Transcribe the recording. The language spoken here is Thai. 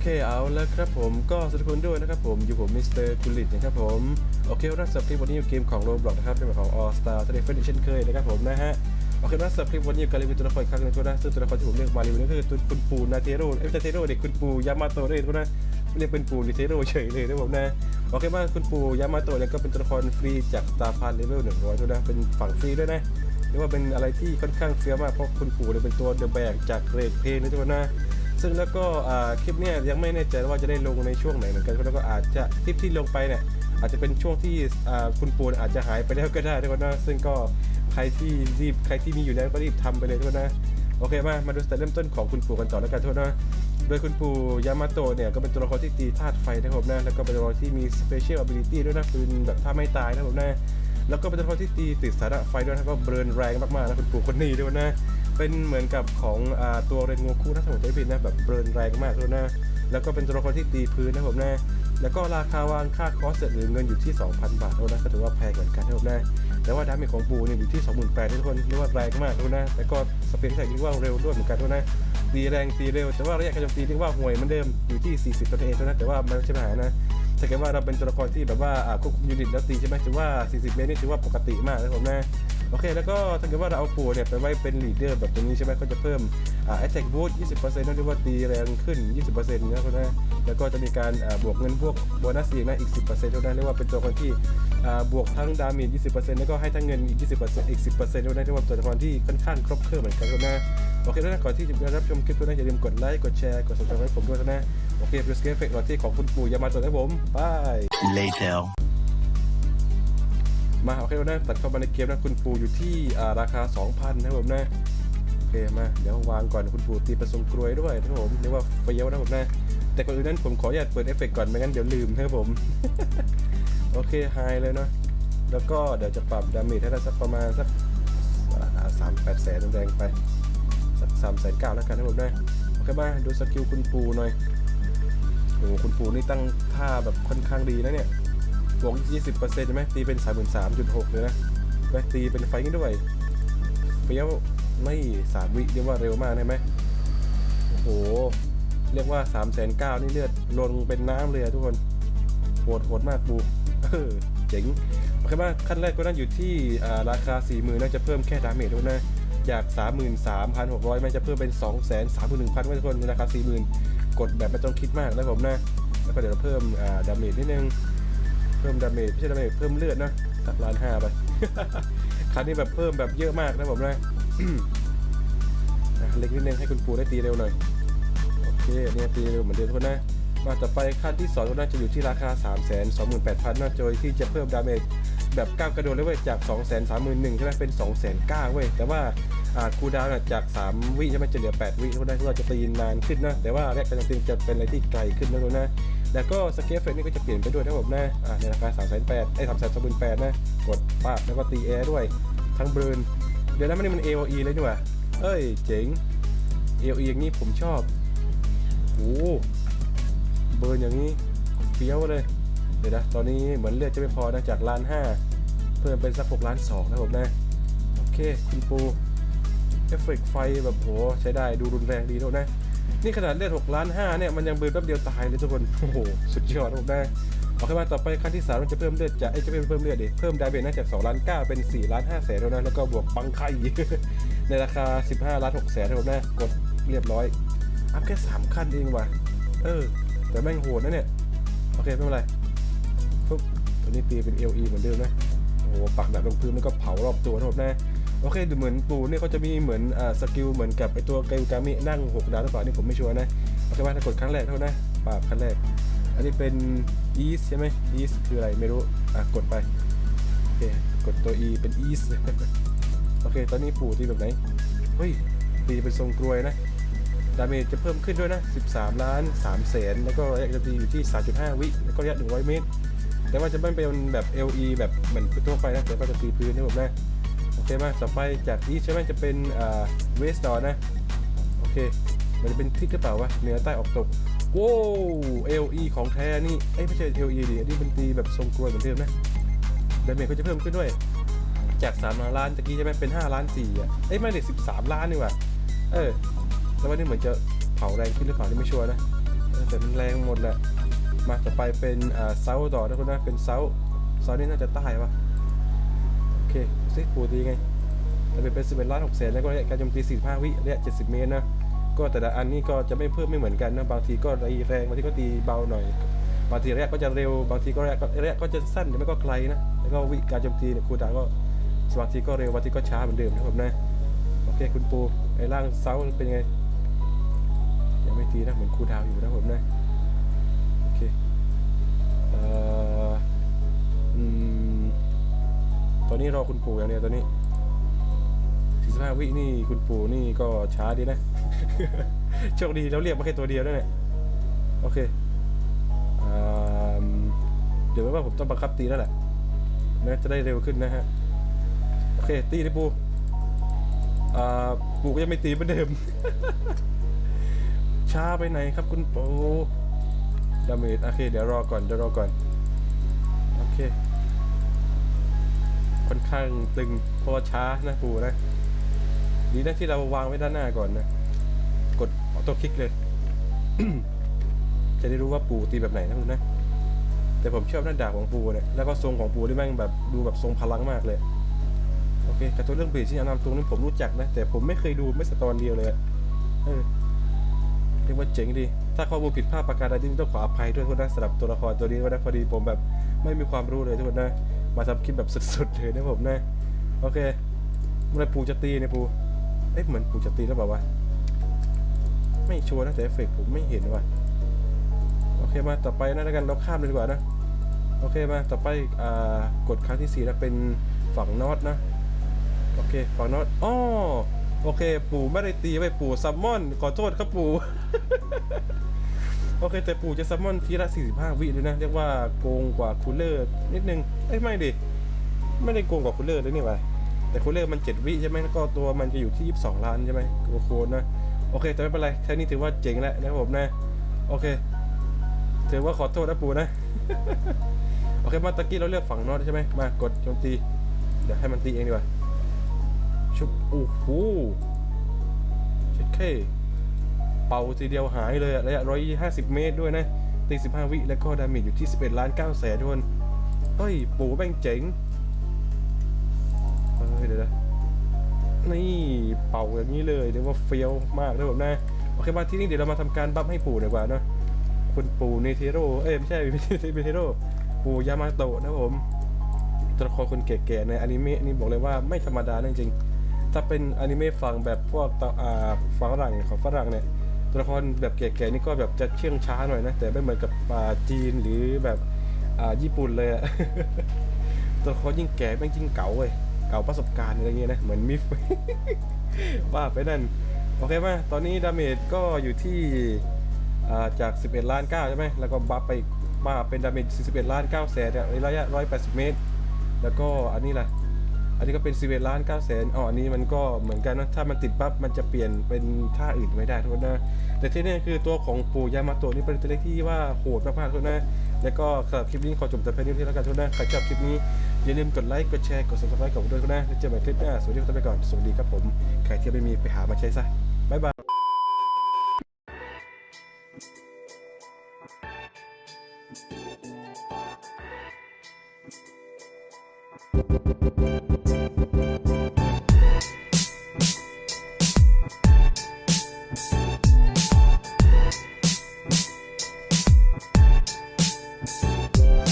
เคเอาแล้วครับผมก็สวัสดีคุณด้วยนะครับผมอยู่ผมมิสเตอร์กุลิตนะครับผมโอเครัสำหรับคลิปวันนี้อยู่เกมของโรบล็อกนะครับเป็นของ All Star ทะเลเฟนเช่นเคยนะครับผมนะฮะโอเครัสำหรับคลิปวันนี้อยู่การรีวิวตัวละครครั้งหนึงนะซึ่งตัวละครที่ผมเลือกมารีวิวนั่นคือตัวคุณปูนาเทโร่เอ้ยนาเทโร่เด็กคุณปูยามาโตะนั่นเองทุกนะไม่เรียกเป็นปูนาเทโร่เฉยเลยนะผมนะโอเคว่าคุณปูยามาโตะเนี่ยก็เป็นตัวละครฟรีจากสตาร์พันเลเวลหนึ่งร้อยนะเป็นฝั่งฟรีด้วยนะเรียกว่าเป็นอะไรที่ค่อนข้างเฟี้ยวมากเพราะคุณปู่เนี่ยเป็นตัวเดอะแบกจากเรดเพลนะทุกคนนะ ซึ่งแล้วก็คลิปเนี้ยยังไม่แน่ใจว่าจะได้ลงในช่วงไหนเหมือนกันแล้วก็อาจจะคลิปที่ลงไปเนี่ยอาจจะเป็นช่วงที่คุณปู่อาจจะหายไปแล้วก็ได้ทุกคนนะซึ่งก็ใครที่รีบใครที่มีอยู่แล้วก็รีบทำไปเลยทุกคนนะโอเคมามาดูสเต็ปเริ่มต้นของคุณปู่กันต่อแล้วกันทุกคนนะโดยคุณปู่ยามาโตะเนี่ยก็เป็นตัวละครที่ตีธาตุไฟนะครับนะแล้วก็เป็นตัวละครที่มี special ability ด้วยนะปืนแบบถ้าไม่ตายนะครับนะ แล้วก็เป็นตัวละครที่ตีติดสาระไฟด้วยนะครับก็เบิร์นแรงมากๆนะคุณปู่คนนี้ด้วยนะ เป็นเหมือนกับของอตัวเรนโงคุนะถ้าผมจำไม่ผิดนะแบบเบิร์นแรงมากด้วยนะ แล้วก็เป็นตัวละครที่ตีพื้นนะผมนะแล้วก็ราคาวางค่าคอสหรือเงินอยู่ที่ 2,000 บาทเท่านั้นก็ถือว่าแพงเหมือนกันนะผมนะแต่ว่าดาเมจของปูเนี่ยอยู่ที่28,000ทุกคนเรียกว่าแรงมากด้วยนะแต่ก็สเปนแท็กเรียกว่าเร็วด้วยเหมือนกันด้วยนะตีแรงตีเร็ว แต่ว่าระยะการโจมตีเรียกว่าห่วยเหมือนเดิมอยู่ที่ 40ตัวเองเท่านั้นแต่ว่ามันไม่ใช่ปัญหานะ ถ้าเกิดว่าเราเป็นตัวละครที่แบบว่าอาควบคุมยูนิตแล้วตีใช่ไหมถือว่า 40 เมตรนี่ถือว่าปกติมากนะผมนะโอเค แล้วก็ถ้าเกิดว่าเราเอาปูเนี่ยไปไว้เป็นลีดเดอร์แบบตรงนี้ใช่ไหมก็จะเพิ่มอ่า attack boost 20%นั่นเรียกว่าตีแรงขึ้น 20%นะคนนะแล้วก็จะมีการบวกเงินพวกโบนัสอีกนะอีก 10%เท่านั้นเรียกว่าเป็นตัวละครที่บวกทั้งดาเมจ20%แล้วก็ให้ทั้งเงินอีก 20%อีก 10%เท่านั้นเรียกว่าตัวละครที่ค่อนข้างครบเครื่องเหมือนกันนะ โอเคแล้วนะก่อนที่จะรับชมคลิปตัวนี้อย่าลืมกดไลค์กดแชร์กด subscribe ให้ผมด้วยนะโอเคดูสเกลเฟกต์ที่ของคุณปู่ยามาโตะให้ผมบาย Later. มาโอเคแล้วนะตัดเข้ามาในเกมนะคุณปู่อยู่ที่อ่าราคา 2,000นะครับผมนะโอเคมาเดี๋ยววางก่อนคุณปู่ตีประสงกรวยด้วยนะครับผมเรียกว่าเฟี้ยวนะผมนะแต่ก่อนอื่นนั้นผมขออนุญาตเปิดเอฟเฟกต์ก่อนไม่งั้นเดี๋ยวลืมนะครับผม โอเคไฮเลยเนาะแล้วก็เดี๋ยวจะปรับดาเมจให้ได้สักประมาณสักสามแปดแสนแรงๆไป สามแสนเก้าแล้วกันนะผมนะโอเคมาดูสกิลคุณปูหน่อยโอ้โหคุณปูนี่ตั้งท่าแบบค่อนข้างดีนะเนี่ยบวก20%ใช่ไหมตีเป็น33.6เลยนะไปตีเป็นไฟกันด้วยเฟี้ยวไม่สามวิเรียกว่าเร็วมากใช่ไหมโอ้โห เรียกว่า3 9 0 0 0นี่เลือดลนเป็นน้ำเลยอะทุกคนโหดโหดมากปูเออเจ๋งโอเคมาขั้นแรกก็นั่นอยู่ที่อ่าราคา40,000น่าจะเพิ่มแค่ดาเมจด้วยนะ จาก 33,600 มันจะเพิ่มเป็น 231,000ทุกคนในราคา40,000 กดแบบไม่ต้องคิดมากนะผมนะ แล้วก็เดี๋ยวเราเพิ่มอ่าดาเมจนิดนึง เพิ่มดาเมจไม่ใช่ดาเมจเพิ่มเลือดนะสักล้านห้าไปคราวนี้แบบเพิ่มแบบเยอะมากนะผมนะอะเล็กนิดนึงให้คุณปูได้ตีเร็วหน่อย โอเคเนี่ยตีเร็วเหมือนเดิมทุกคนนะมาต่อไปขั้นที่สองก็น่าจะอยู่ที่ราคา 3 2 8 0 0 0นะโดยที่จะเพิ่มดาเมจ แบบก้าวกระโดดเลยเว้ยจาก 2 3 1 0 0 0ใช่ไหมเป็น 2 9 0 0 0เว้ยแต่ว่าอ่าคูดาวน์จาก 3 วิใช่ไหมจะเหลือ 8 วิเท่านั้นที่ว่าจะตีนานขึ้นนะแต่ว่าแรกการตีจะเป็นอะไรที่ไกลขึ้นนะทุกนะแล้วก็สเกลเฟกนี่ก็จะเปลี่ยนไปด้วยนะผมนะอ่าในราคา3 8 0 0 0ไอ้สามแสนสองหมื่นแปดนะกดป้าแล้วก็ตีแอร์ด้วยทั้งเบิร์นเดี๋ยวนะมันนี่มัน AOE เลยนี่หว่าเอ้ยเจ๋ง AOE อย่างนี้ผมชอบโอ้เบิร์นอย่างนี้เฟี้ยวเลย เดี๋ยวนะ ตอนนี้เหมือนเลือดจะไม่พอนะจากล้านห้าเพิ่มเป็นสักหกล้านสองนะผมนะ โอเค คุณปู เอฟเฟกต์ไฟแบบโหใช้ได้ดูรุนแรงดีด้วยนะ นี่ขนาดเลือด6ล้าน5เนี่ย มันยังเบิร์นแป๊บเดียวตายเลยทุกคน โอ้โห สุดยอดนะผมนะโอเคมาต่อไปขั้นที่3มันจะเพิ่มเลือดจะเอ้จะเพิ่มเพิ่มเลือดดิเพิ่มดาเมจนะจาก2ล้าน9เป็น4ล้าน5แสนแล้วนะแล้วก็บวกบังไข่ในราคา15ล้าน6แสนนะผมนะกดเรียบร้อยอัพแค่3ขั้นเองว่ะเออแต่แม่งโหดนะเนี่ย โอเคไม่เป็นไร ตัวนี้ตีเป็น LE เหมือนเดิมนะโอ้โหปักแบบลงพื้นมันก็เผารอบตัวนะผมนะโอเคดูเหมือนปูเนี่ยเขาจะมีเหมือนอ่าสกิลเหมือนกับไอตัวไกกามินั่ง6ดาวหรือเปล่านี่ผมไม่ชัวร์นะโอเคว่าถ้ากดครั้งแรกเท่านั้นปราบครั้งแรก อันนี้เป็นอีสใช่ไหมอีสคืออะไรไม่รู้อะกดไปโอเคกดตัว E เป็นอีสโอเค ตอนนี้ปูตีแบบไหนเฮ้ยตีเป็นทรงกรวยนะดาเมจจะเพิ่มขึ้นด้วยนะ 13 ล้าน3แสนแล้วก็ระยะจะตีอยู่ที่ 3.5 วิแล้วก็ระยะ100 เมตร แต่ว่าจะไม่เป็นแบบ LE แบบเหมือนทั่วไปนะแต่ก็จะตีพื้นนะผมนะโอเคมาต่อไปจากนี้ใช่ไหมจะเป็นเวสต์ดอนะโอเค มันจะเป็นทิศหรือเปล่าวะเหนือใต้ออกตกโว้ว LE ของแท้นี่เอ้ไม่ใช่ LE ดิอันนี้เป็นตีแบบทรงกลวยเหมือนเดิมนะดาเมจก็จะเพิ่มขึ้นด้วย จาก3ล้านตะกี้ใช่ไหมเป็น 5 ล้าน4อะเอ้ยไม่เด็13 ล้านนี่หว่าเออแล้ววันนี้เหมือนจะเผาแรงขึ้นหรือเปล่านี่ไม่ชัวร์นะแต่มันแรงหมดแหละ มาต่อไปเป็นอ่าเซาต่อนะคุณนะเป็นเซาเซานี่น่าจะใต้ปะโอเคซิปูดีไงแต่เป็นเป็นสิบเอ็ดล้านหกแสนแล้วก็ระยะการโจมตีสี่ห้าวิระยะเจ็ดสิบเมตรนะก็แต่ละอันนี้ก็จะไม่เพิ่มไม่เหมือนกันนะบางทีก็ตีแรงบางทีก็ตีเบาหน่อยบางทีระยะก็จะเร็วบางทีก็ระยะก็ระยะก็จะสั้นหรือไม่ก็ไกลนะแล้วก็วิการโจมตีเนี่ยคูดาวก็บางทีก็เร็วบางทีก็ช้าเหมือนเดิมนะครับนะโอเคคุณปูไอ้ร่างเซาเป็นไงยังไม่ตีนะเหมือนคูดาวอยู่นะผมนะ ตอนนี้รอคุณปู่อย่างเดียวตอนนี้45วินี่คุณปู่นี่ก็ช้าดีนะ โชคดีเราเรียกมาแค่ตัวเดียวนั่นแหละโอเคอ่าเดี๋ยวไม่ว่าผมต้องบังคับตีแล้วแหละนะจะได้เร็วขึ้นนะฮะ โอเค ตีดิปูอ่าปู่ก็ยังไม่ตีเหมือนเดิม ช้าไปไหนครับคุณปู่ ดาเมจโอเคเดี๋ยวรอก่อนเดี๋ยวรอก่อน โอเค ค่อนข้างตึงเพราะว่าช้านะปูนะ ดีนะที่เราวางไว้ด้านหน้าก่อนนะ กดออโต้คลิกเลย จะได้รู้ว่าปูตีแบบไหนนะคุณนะ แต่ผมชอบหน้าดาบของปูเนี่ย แล้วก็ทรงของปูที่แม่งแบบดูแบบทรงพลังมากเลย โอเคกับตัวเรื่องบีที่อนามตรงนี้ผมรู้จักนะ แต่ผมไม่เคยดูไม่สตอนเดียวเลยเออเรียกว่าเจ๋งดี ถ้าข้อมูลผิดพลาดประการใดที่ต้องขออภัยด้วยทุกคนนะสำหรับตัวละครตัวนี้ว่านะพอดีผมแบบไม่มีความรู้เลยทุกคนนะ มาทำคลิปแบบสุดๆเลยนะผมนะ โอเคเมื่อไรปูจะตีเนี่ยปูเอ๊ะเหมือนปูจะตีแล้วเปล่าวะ ไม่ชัวร์นะแต่เอฟเฟกผมไม่เห็นว่ะ โอเคมาต่อไปนะแล้วกันเราข้ามเลยดีกว่านะ โอเคมาต่อไปอ่ากดครั้งที่สี่แล้วเป็นฝั่งนอตนะ โอเคฝั่งนอตอ้อโอเค ปู่ไม่ได้ตีไปปู่ซัมมอน ขอโทษครับปู่ โอเคแต่ปู่จะซัมมอนทีละ 45 วิเลยนะ เรียกว่าโกงกว่าคูลเลอร์นิดนึงเอ้ยไม่ดิ ไม่ได้โกงกว่าคูลเลอร์เลยนี่หว่าแต่คูลเลอร์มัน 7 วิใช่ไหมแล้วก็ตัวมันจะอยู่ที่ 22 ล้านใช่ไหมโคนะ โอเค แต่ไม่เป็นไรแค่นี้ถือว่าเจ๋งแล้วนะครับผมนะ โอเค ถือว่าขอโทษนะปู่นะ โอเคมาตะกี้เราเลือกฝั่งนอตใช่ไหมมากดโจมตี เดี๋ยวให้มันตีเองดีกว่าชุบโอ้โหเช็ดเค เป่าทีเดียวหายเลยอะระยะ 150 เมตรด้วยนะตี15 วิ แล้วก็ดาเมจอยู่ที่ 11 ล้าน9แสนทุกคนเฮ้ย ปู่แม่งเจ๋งเฮ้ยเดี๋ยวนะนี่เป่าอย่างนี้เลยเรียกว่าเฟี้ยวมากนะผมนะโอเคมาที่นี่เดี๋ยวเรามาทำการบัฟให้ปู่ดีกว่าเนะคุณปู่เนเทโรเอ้ยไม่ใช่ไม่ใช่เนเทโรปู่ยามาโตะนะผมตัวละครคนแก่ๆในอนิเมะนี่บอกเลยว่าไม่ธรรมดาจริงๆถ้าเป็นอนิเมะฝั่งแบบพวกตะอ่าฝรั่งของฝรั่งเนี่ย ตัวละครแบบแก่ๆนี่ก็แบบจะเชื่องช้าหน่อยนะ แต่ไม่เหมือนกับอ่าจีนหรือแบบอ่าญี่ปุ่นเลยอะตัวละครยิ่งแก่แม่งยิ่งเก๋าเว้ยเก๋าประสบการณ์อะไรเงี้ยนะเหมือนมิฟว่าไปนั่นโอเคมตอนนี้ดาเมจก็อยู่ที่อ่าจาก 11 ล้าน9ใช่ไหมแล้วก็บัฟไปมาเป็นดาเมจ41 ล้าน9แสนเนี่ยระยะ 180 เมตร แล้วก็อันนี้แหละ อันนี้ก็เป็น 11ล้าน9แสนอ๋ออันนี้มันก็เหมือนกันนะถ้ามันติดปั๊บมันจะเปลี่ยนเป็นท่าอื่นไม่ได้ทุกคนนะแต่ที่นี่คือตัวของปู่ยามาโตะนี่เป็นตัวเลขที่ว่าโหดมากๆทุกคนนะแล้วก็สำหรับคลิปนี้ขอจบแต่เพียงเท่านี้แล้วกันทุกคนนะใครชอบคลิปนี้อย่าลืมกดไลค์กดแชร์กด subscribe กับผมด้วยทุกคนนะแล้วเจอกันใหม่คลิปหน้าสวัสดีครับไปก่อนสวัสดีครับผมใครที่ไม่มีไปหามาใช้ซะบ๊ายบาย